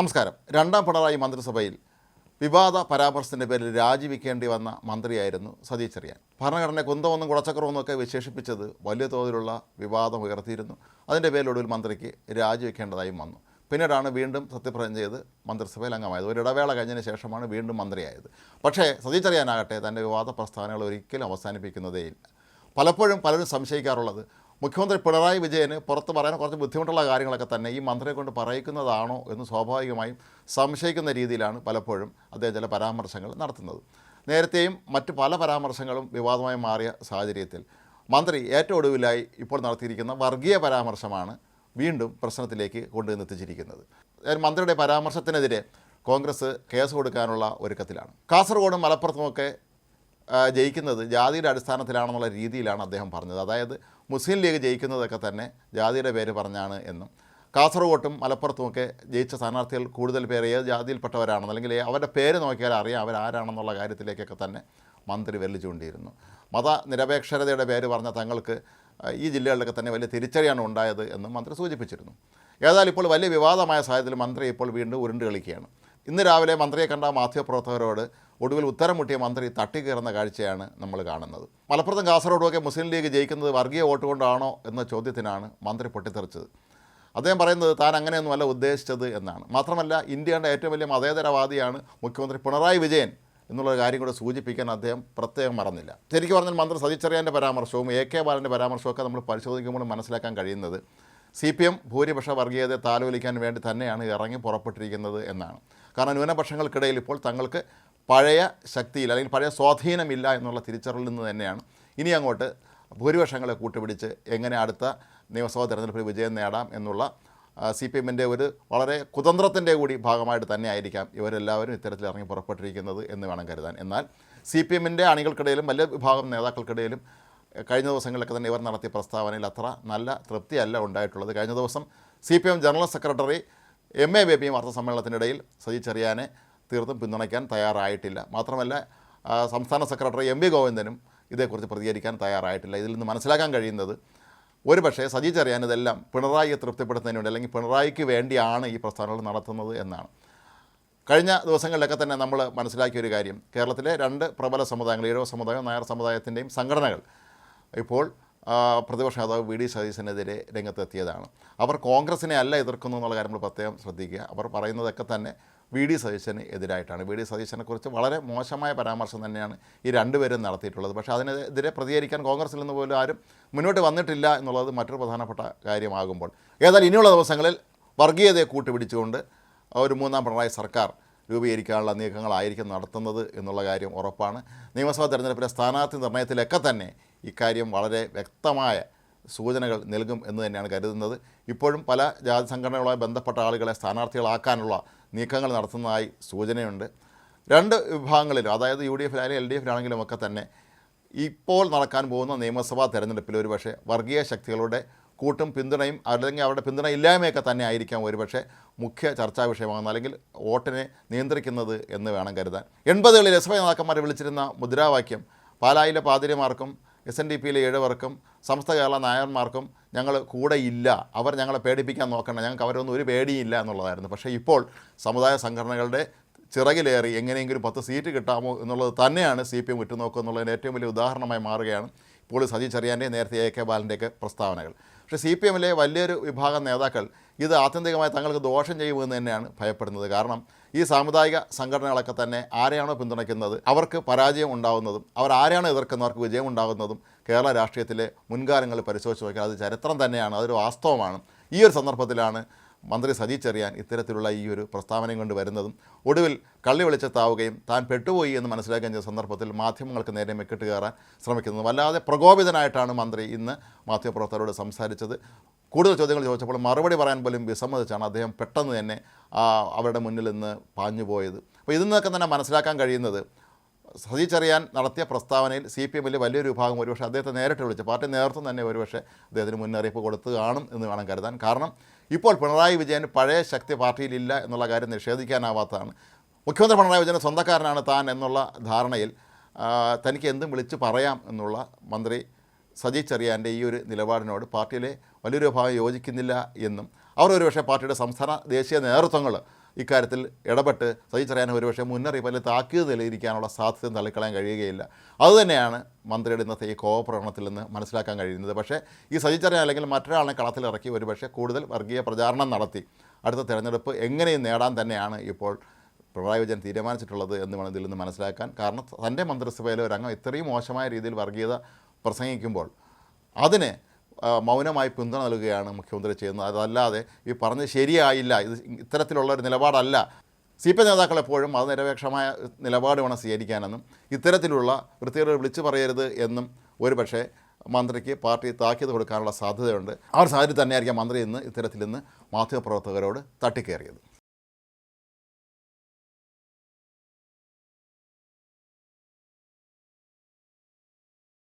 നമസ്കാരം. രണ്ടാം പിണറായി മന്ത്രിസഭയിൽ വിവാദ പരാമർശത്തിന്റെ പേരിൽ രാജിവെക്കേണ്ടി വന്ന മന്ത്രിയായിരുന്നു സതീഷ് ചെറിയാൻ. ഭരണഘടനയെ കുന്തമൊന്നും കുടച്ചക്രമൊന്നും ഒക്കെ വിശേഷിപ്പിച്ചത് വലിയ തോതിലുള്ള വിവാദം ഉയർത്തിയിരുന്നു. അതിന്റെ പേരിൽ ഒടുവിൽ മന്ത്രിക്ക് രാജിവെക്കേണ്ടതായും വന്നു. പിന്നീടാണ് വീണ്ടും സത്യപ്രതിജ്ഞ ചെയ്ത് മന്ത്രിസഭയിൽ അംഗമായത്. ഒരു ഇടവേള കഴിഞ്ഞതിന് ശേഷമാണ് വീണ്ടും മന്ത്രിയായത്. പക്ഷേ സതീഷ് ചെറിയാനാകട്ടെ തന്റെ വിവാദ പ്രസ്താവനകൾ ഒരിക്കലും അവസാനിപ്പിക്കുന്നതേയില്ല. പലപ്പോഴും പലരും സംശയിക്കാറുള്ളത് മുഖ്യമന്ത്രി പിണറായി വിജയന് പുറത്ത് പറയാൻ കുറച്ച് ബുദ്ധിമുട്ടുള്ള കാര്യങ്ങളൊക്കെ തന്നെ ഈ മന്ത്രിയെ കൊണ്ട് പറയിക്കുന്നതാണോ എന്ന് സ്വാഭാവികമായും സംശയിക്കുന്ന രീതിയിലാണ് പലപ്പോഴും അദ്ദേഹം ചില പരാമർശങ്ങൾ നടത്തുന്നത്. നേരത്തെയും മറ്റ് പല പരാമർശങ്ങളും വിവാദമായി മാറിയ സാഹചര്യത്തിൽ മന്ത്രി ഏറ്റവും ഒടുവിലായി ഇപ്പോൾ നടത്തിയിരിക്കുന്ന വർഗീയ പരാമർശമാണ് വീണ്ടും പ്രശ്നത്തിലേക്ക് കൊണ്ടുവന്നെത്തിച്ചിരിക്കുന്നത് മന്ത്രിയുടെ പരാമർശത്തിനെതിരെ കോൺഗ്രസ് കേസ് കൊടുക്കാനുള്ള ഒരുക്കത്തിലാണ്. കാസർഗോഡും മലപ്പുറത്തുമൊക്കെ ജയിക്കുന്നത് ജാതിയുടെ അടിസ്ഥാനത്തിലാണെന്നുള്ള രീതിയിലാണ് അദ്ദേഹം പറഞ്ഞത്. അതായത് മുസ്ലിം ലീഗ് ജയിക്കുന്നതൊക്കെ തന്നെ ജാതിയുടെ പേര് പറഞ്ഞാണ് എന്നും. കാസർഗോട്ടും മലപ്പുറത്തുമൊക്കെ ജയിച്ച സ്ഥാനാർത്ഥികൾ കൂടുതൽ പേർ ഏത് ജാതിയിൽപ്പെട്ടവരാണെന്ന് അല്ലെങ്കിൽ അവരുടെ പേര് നോക്കിയാൽ അറിയാം അവരാരാണെന്നുള്ള കാര്യത്തിലേക്കൊക്കെ തന്നെ മന്ത്രി വെല്ലു മത നിരപേക്ഷരതയുടെ പേര് പറഞ്ഞ തങ്ങൾക്ക് ഈ ജില്ലകളിലൊക്കെ തന്നെ വലിയ തിരിച്ചടിയാണ് ഉണ്ടായത് എന്നും മന്ത്രി സൂചിപ്പിച്ചിരുന്നു. ഏതായാലും ഇപ്പോൾ വലിയ വിവാദമായ സാഹചര്യത്തിൽ മന്ത്രി ഇപ്പോൾ വീണ്ടും ഉരുണ്ട് കളിക്കുകയാണ്. ഇന്ന് രാവിലെ മന്ത്രിയെ കണ്ട മാധ്യമപ്രവർത്തകരോട് ഒടുവിൽ ഉത്തരം മുട്ടിയ മന്ത്രി തട്ടിക്കയറുന്ന കാഴ്ചയാണ് നമ്മൾ കാണുന്നത്. മലപ്പുറത്തും കാസർഗോഡുമൊക്കെ മുസ്ലിം ലീഗ് ജയിക്കുന്നത് വർഗീയ വോട്ട് കൊണ്ടാണോ എന്ന ചോദ്യത്തിനാണ് മന്ത്രി പൊട്ടിത്തെറിച്ചത്. അദ്ദേഹം പറയുന്നത് താൻ അങ്ങനെയൊന്നുമല്ല ഉദ്ദേശിച്ചത് എന്നാണ്. മാത്രമല്ല ഇന്ത്യയുടെ ഏറ്റവും വലിയ മതേതരവാദിയാണ് മുഖ്യമന്ത്രി പിണറായി വിജയൻ എന്നുള്ള കാര്യം കൂടെ സൂചിപ്പിക്കാൻ അദ്ദേഹം പ്രത്യേകം മറന്നില്ല. ശരിക്കും പറഞ്ഞാൽ മന്ത്രി സതീച്ചറിയാന്റെ പരാമർശവും എ കെ ബാലന്റെ പരാമർശവും ഒക്കെ നമ്മൾ പരിശോധിക്കുമ്പോൾ മനസ്സിലാക്കാൻ കഴിയുന്നത് സി പി എം ഭൂരിപക്ഷ വർഗീയതയെ താലോലിക്കാൻ വേണ്ടി തന്നെയാണ് ഇറങ്ങി പുറപ്പെട്ടിരിക്കുന്നത് എന്നാണ്. കാരണം ന്യൂനപക്ഷങ്ങൾക്കിടയിൽ ഇപ്പോൾ തങ്ങൾക്ക് പഴയ ശക്തിയിൽ അല്ലെങ്കിൽ പഴയ സ്വാധീനമില്ല എന്നുള്ള തിരിച്ചറിവിൽ നിന്ന് തന്നെയാണ്. ഇനി അങ്ങോട്ട് ഭൂരിപക്ഷങ്ങളെ കൂട്ടുപിടിച്ച് എങ്ങനെ അടുത്ത നിയമസഭാ തെരഞ്ഞെടുപ്പിൽ വിജയം നേടാം എന്നുള്ള സി പി എമ്മിന്റെ ഒരു വളരെ കുതന്ത്രത്തിന്റെ കൂടി ഭാഗമായിട്ട് തന്നെ ആയിരിക്കാം ഇവരെല്ലാവരും ഇത്തരത്തിൽ ഇറങ്ങി പുറപ്പെട്ടിരിക്കുന്നത് എന്ന് വേണം കരുതാൻ. എന്നാൽ സി പി എമ്മിന്റെ അണികൾക്കിടയിലും വലിയ വിഭാഗം നേതാക്കൾക്കിടയിലും കഴിഞ്ഞ ദിവസങ്ങളിലൊക്കെ തന്നെ ഇവർ നടത്തിയ പ്രസ്താവനയിൽ അത്ര നല്ല തൃപ്തിയല്ല ഉണ്ടായിട്ടുള്ളത്. കഴിഞ്ഞ ദിവസം C P M general secretary M A ബേബിയും വാർത്താ സമ്മേളനത്തിനിടയിൽ സജി ചെറിയാനെ തീർത്തും പിന്തുണയ്ക്കാൻ തയ്യാറായിട്ടില്ല. മാത്രമല്ല സംസ്ഥാന സെക്രട്ടറി എം വി ഗോവിന്ദനും ഇതേക്കുറിച്ച് പ്രതികരിക്കാൻ തയ്യാറായിട്ടില്ല. ഇതിൽ നിന്ന് മനസ്സിലാക്കാൻ കഴിയുന്നത് ഒരു പക്ഷേ സജി ചെറിയാൻ ഇതെല്ലാം പിണറായിയെ തൃപ്തിപ്പെടുത്തുന്നതിന് വേണ്ടി അല്ലെങ്കിൽ പിണറായിക്ക് വേണ്ടിയാണ് ഈ പ്രസ്താവനകൾ നടത്തുന്നത് എന്നാണ്. കഴിഞ്ഞ ദിവസങ്ങളിലൊക്കെ തന്നെ നമ്മൾ മനസ്സിലാക്കിയ ഒരു കാര്യം കേരളത്തിലെ രണ്ട് പ്രബല സമുദായങ്ങൾ ഈഴവ സമുദായം നായർ സമുദായത്തിന്റെയും സംഘടനകൾ ഇപ്പോൾ പ്രതിപക്ഷ നേതാവ് വി ഡി സതീശനെതിരെ രംഗത്തെത്തിയതാണ്. അവർ കോൺഗ്രസിനെ അല്ല എതിർക്കുന്നു എന്നുള്ള കാര്യം നമ്മൾ പ്രത്യേകം ശ്രദ്ധിക്കുക. അവർ പറയുന്നതൊക്കെ തന്നെ വി ഡി സതീശന് എതിരായിട്ടാണ്. വി ഡി സതീശനെക്കുറിച്ച് വളരെ മോശമായ പരാമർശം തന്നെയാണ് ഈ രണ്ടുപേരും നടത്തിയിട്ടുള്ളത്. പക്ഷേ അതിനെതിരെ പ്രതികരിക്കാൻ കോൺഗ്രസിൽ നിന്ന് പോലും ആരും മുന്നോട്ട് വന്നിട്ടില്ല എന്നുള്ളത് മറ്റൊരു പ്രധാനപ്പെട്ട കാര്യമാകുമ്പോൾ. ഏതായാലും ഇനിയുള്ള ദിവസങ്ങളിൽ വർഗീയതയെ കൂട്ടുപിടിച്ചുകൊണ്ട് ഒരു മൂന്നാം പിണറായി സർക്കാർ രൂപീകരിക്കാനുള്ള നീക്കങ്ങളായിരിക്കും നടത്തുന്നത് എന്നുള്ള കാര്യം ഉറപ്പാണ്. നിയമസഭാ തെരഞ്ഞെടുപ്പിലെ സ്ഥാനാർത്ഥി നിർണയത്തിലൊക്കെ തന്നെ ഇക്കാര്യം വളരെ വ്യക്തമായ സൂചനകൾ നൽകും എന്ന് തന്നെയാണ് കരുതുന്നത്. ഇപ്പോഴും പല ജാതി സംഘടനകളുമായി ബന്ധപ്പെട്ട ആളുകളെ സ്ഥാനാർത്ഥികളാക്കാനുള്ള നീക്കങ്ങൾ നടത്തുന്നതായി സൂചനയുണ്ട്. രണ്ട് വിഭാഗങ്ങളിലും അതായത് യു ഡി എഫിലായാലും എൽ ഡി എഫിലാണെങ്കിലും ഒക്കെ തന്നെ ഇപ്പോൾ നടക്കാൻ പോകുന്ന നിയമസഭാ തെരഞ്ഞെടുപ്പിൽ ഒരുപക്ഷെ വർഗീയ ശക്തികളുടെ കൂട്ടും പിന്തുണയും അല്ലെങ്കിൽ അവരുടെ പിന്തുണ ഇല്ലായ്മയൊക്കെ തന്നെ ആയിരിക്കാം ഒരുപക്ഷെ മുഖ്യ ചർച്ചാ വിഷയമാകുന്ന അല്ലെങ്കിൽ വോട്ടിനെ നിയന്ത്രിക്കുന്നത് എന്ന് വേണം കരുതാൻ. എൺപതുകളിൽ എസ് വൈ നേതാക്കന്മാരെ വിളിച്ചിരുന്ന മുദ്രാവാക്യം പാലായിലെ പാതിരിമാർക്കും എസ് എൻ ഡി പിയിലെ ഏഴുപേർക്കും സമസ്ത കേരള നായന്മാർക്കും ഞങ്ങൾ കൂടെ ഇല്ല അവർ ഞങ്ങളെ പേടിപ്പിക്കാൻ നോക്കണം ഞങ്ങൾക്ക് അവരൊന്നും ഒരു പേടിയില്ല എന്നുള്ളതായിരുന്നു. പക്ഷേ ഇപ്പോൾ സമുദായ സംഘടനകളുടെ ചിറകിലേറി എങ്ങനെയെങ്കിലും പത്ത് സീറ്റ് കിട്ടാമോ എന്നുള്ളത് തന്നെയാണ് സി പി എം ഉറ്റുനോക്കുന്നുള്ളതിന് ഏറ്റവും വലിയ ഉദാഹരണമായി മാറുകയാണ് ഇപ്പോൾ സജി ചെറിയാന്റെ നേരത്തെ എ കെ ബാലന്റെയൊക്കെ പ്രസ്താവനകൾ. പക്ഷേ സി പി എമ്മിലെ വലിയൊരു വിഭാഗം നേതാക്കൾ ഇത് ആത്യന്തികമായി തങ്ങൾക്ക് ദോഷം ചെയ്യുമെന്ന് തന്നെയാണ് ഭയപ്പെടുന്നത്. കാരണം ഈ സാമുദായിക സംഘടനകളൊക്കെ തന്നെ ആരെയാണോ പിന്തുണയ്ക്കുന്നത്? അവർക്ക് പരാജയം ഉണ്ടാകുന്നതും അവർ ആരെയാണോ എതിർക്കുന്നവർക്ക് വിജയം ഉണ്ടാകുന്നതും കേരള രാഷ്ട്രീയത്തിലെ മുൻകാലങ്ങൾ പരിശോധിച്ച് നോക്കിയാൽ അത് ചരിത്രം തന്നെയാണ് അതൊരു വാസ്തവമാണ്. ഈ ഒരു സന്ദർഭത്തിലാണ് മന്ത്രി സജി ചെറിയാൻ ഇത്തരത്തിലുള്ള ഈ ഒരു പ്രസ്താവനയും കൊണ്ട് വരുന്നതും ഒടുവിൽ കള്ളി വെളിച്ചത്താവുകയും താൻ പെട്ടുപോയി എന്ന് മനസ്സിലാക്കുകയും ചെയ്ത സന്ദർഭത്തിൽ മാധ്യമങ്ങൾക്ക് നേരെ മെക്കിട്ട് കയറാൻ ശ്രമിക്കുന്നത്. വല്ലാതെ പ്രകോപിതനായിട്ടാണ് മന്ത്രി ഇന്ന് മാധ്യമപ്രവർത്തകരോട് സംസാരിച്ചത്. കൂടുതൽ ചോദ്യങ്ങൾ ചോദിച്ചപ്പോൾ മറുപടി പറയാൻ പോലും വിസമ്മതിച്ചാണ് അദ്ദേഹം പെട്ടെന്ന് തന്നെ അവരുടെ മുന്നിൽ നിന്ന് പാഞ്ഞുപോയത്. അപ്പോൾ ഇതിൽ നിന്നൊക്കെ തന്നെ മനസ്സിലാക്കാൻ കഴിയുന്നത് സജി ചെറിയാൻ നടത്തിയ പ്രസ്താവനയിൽ സി പി എമ്മിൽ വലിയൊരു വിഭാഗം ഒരുപക്ഷെ അദ്ദേഹത്തെ നേരിട്ട് വിളിച്ച്. പാർട്ടി നേതൃത്വം തന്നെ ഒരുപക്ഷെ അദ്ദേഹത്തിന് മുന്നറിയിപ്പ് കൊടുത്ത് കാണും എന്ന് വേണം കരുതാൻ. കാരണം ഇപ്പോൾ പിണറായി വിജയൻ പഴയ ശക്തി പാർട്ടിയിലില്ല എന്നുള്ള കാര്യം നിഷേധിക്കാനാവാത്തതാണ്. മുഖ്യമന്ത്രി പിണറായി വിജയൻ സ്വന്തക്കാരനാണ് താൻ എന്നുള്ള ധാരണയിൽ തനിക്ക് എന്തും വിളിച്ച് പറയാം എന്നുള്ള മന്ത്രി സജി ചെറിയാന്റെ ഈ ഒരു നിലപാടിനോട് പാർട്ടിയിലെ വലിയൊരു വിഭാഗം യോജിക്കുന്നില്ല എന്നും അവർ ഒരുപക്ഷെ പാർട്ടിയുടെ സംസ്ഥാന ദേശീയ നേതൃത്വങ്ങൾ ഇക്കാര്യത്തിൽ ഇടപെട്ട് സജി ഒരുപക്ഷെ മുന്നറിയിപ്പ് അല്ലെങ്കിൽ താക്കീത് നിലയിരിക്കാനുള്ള സാധ്യത തള്ളിക്കളയാൻ കഴിയുകയില്ല. അതുതന്നെയാണ് മന്ത്രിയുടെ ഇന്നത്തെ ഈ കോപപ്രകടനത്തിൽ നിന്ന് മനസ്സിലാക്കാൻ കഴിയുന്നത്. പക്ഷേ ഈ സജി ചെറിയാൻ അല്ലെങ്കിൽ മറ്റൊരാളിനെ കളത്തിലിറക്കി ഒരുപക്ഷെ കൂടുതൽ വർഗീയ പ്രചാരണം നടത്തി. അടുത്ത തെരഞ്ഞെടുപ്പ് എങ്ങനെയും നേടാൻ തന്നെയാണ് ഇപ്പോൾ പിണറായി വിജയൻ തീരുമാനിച്ചിട്ടുള്ളത് എന്ന് വേണം ഇതിൽ നിന്ന് മനസ്സിലാക്കാൻ. കാരണം തന്റെ മന്ത്രിസഭയിലെ ഒരു അംഗം ഇത്രയും മോശമായ രീതിയിൽ വർഗീയത പ്രസംഗിക്കുമ്പോൾ അതിന് മൗനമായി പിന്തുണ നൽകുകയാണ് മുഖ്യമന്ത്രി ചെയ്യുന്നത്. അതല്ലാതെ ഈ പറഞ്ഞത് ശരിയായില്ല. ഇത് ഇത്തരത്തിലുള്ള ഒരു നിലപാടല്ല. സി പി നേതാക്കൾ എപ്പോഴും മതനിരപേക്ഷമായ നിലപാട് വേണം സ്വീകരിക്കാനെന്നും ഇത്തരത്തിലുള്ള വൃത്തികേടുകൾ വിളിച്ചു പറയരുത് എന്നും ഒരു പക്ഷേ മന്ത്രിക്ക് പാർട്ടി താക്കീത് കൊടുക്കാനുള്ള സാധ്യതയുണ്ട്. ആ ഒരു സാഹചര്യം തന്നെയായിരിക്കാം മന്ത്രി ഇന്ന് ഇത്തരത്തിൽ ഇന്ന് മാധ്യമപ്രവർത്തകരോട് തട്ടിക്കയറിയത്